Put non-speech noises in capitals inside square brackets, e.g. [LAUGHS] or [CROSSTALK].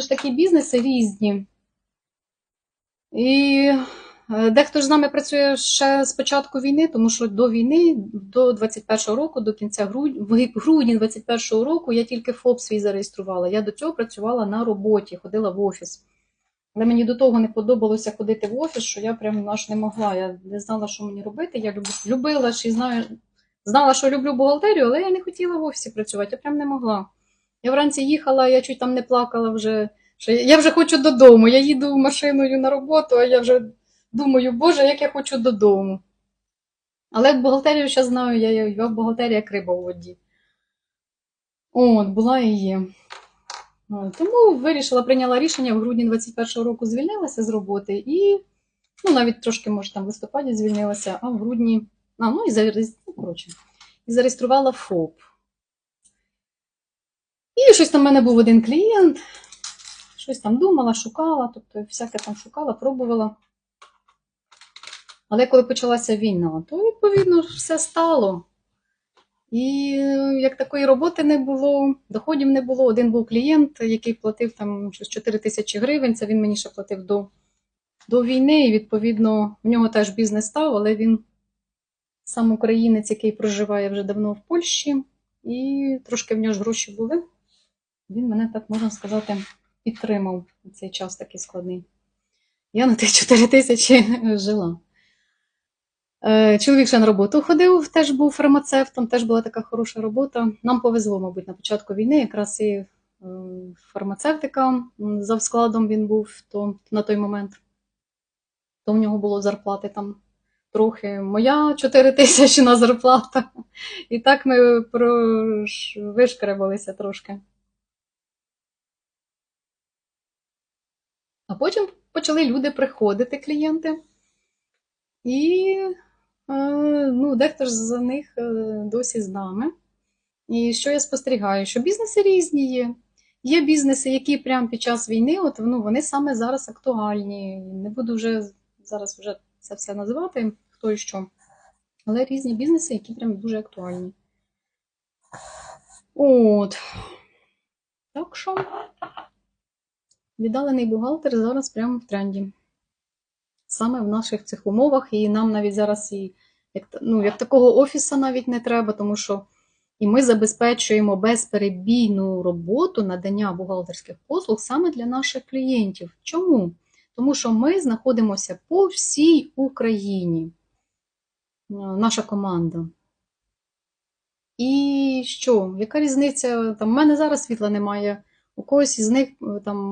ж такі бізнеси різні. І е, дехто ж з нами працює ще з початку війни, тому що до війни, до 21-го року, до кінця грудня, в грудні 21-го року я тільки ФОП свій зареєструвала. Я до цього працювала на роботі, ходила в офіс. Але мені до того не подобалося ходити в офіс, що я прям аж не могла. Я не знала, що мені робити. Я любила ж знаю, знала, що люблю бухгалтерію, але я не хотіла в офісі працювати, я прям не могла. Я вранці їхала, я чуть там не плакала вже. Що я вже хочу додому. Я їду машиною на роботу, а я вже думаю, Боже, як я хочу додому. Але бухгалтерію ще знаю, я, я бухгалтерія як риба у воді. От, була і є. Тому вирішила, прийняла рішення в грудні 21-го року звільнилася з роботи і, ну, навіть трошки, може, там в листопаді звільнилася, а в грудні, а, ну, і, ну, коротше, і зареєструвала ФОП. Щось там в мене був один клієнт, щось там думала, шукала, тобто всяке там шукала, пробувала. Але коли почалася війна, то відповідно все стало. І е, як такої роботи не було, доходів не було. Один був клієнт, який платив там щось 4 тисячі гривень. Це він мені ще платив до, до війни. І відповідно в нього теж бізнес став, але він сам українець, який проживає вже давно в Польщі, і трошки в нього ж гроші були. Він мене, так можна сказати, підтримав цей час такий складний. Я на [LAUGHS] тих 4 тисячі жила. Е, Чоловік ще на роботу ходив, теж був фармацевтом, теж була така хороша робота. Нам повезло, мабуть, на початку війни, якраз і е, фармацевтика за складом він був то, на той момент. То в нього було зарплати там трохи. Моя 4 тисячі на зарплата. [LAUGHS] І так ми вишкребалися трошки. А потім почали люди приходити, клієнти. І е, ну, дехто ж з них е, досі з нами. І що я спостерігаю? Що бізнеси різні є. Є бізнеси, які прямо під час війни, от, ну, вони саме зараз актуальні. Не буду вже зараз вже це все називати, хто і що. Але різні бізнеси, які прям дуже актуальні. От. Так що віддалений бухгалтер зараз прямо в тренді саме в наших цих умовах, і нам навіть зараз і як, ну, як такого офісу навіть не треба, тому що і ми забезпечуємо безперебійну роботу надання бухгалтерських послуг саме для наших клієнтів. Чому? Тому що ми знаходимося по всій Україні, е, наша команда. І що? Яка різниця? Там, в мене зараз світла немає, у когось із них е, там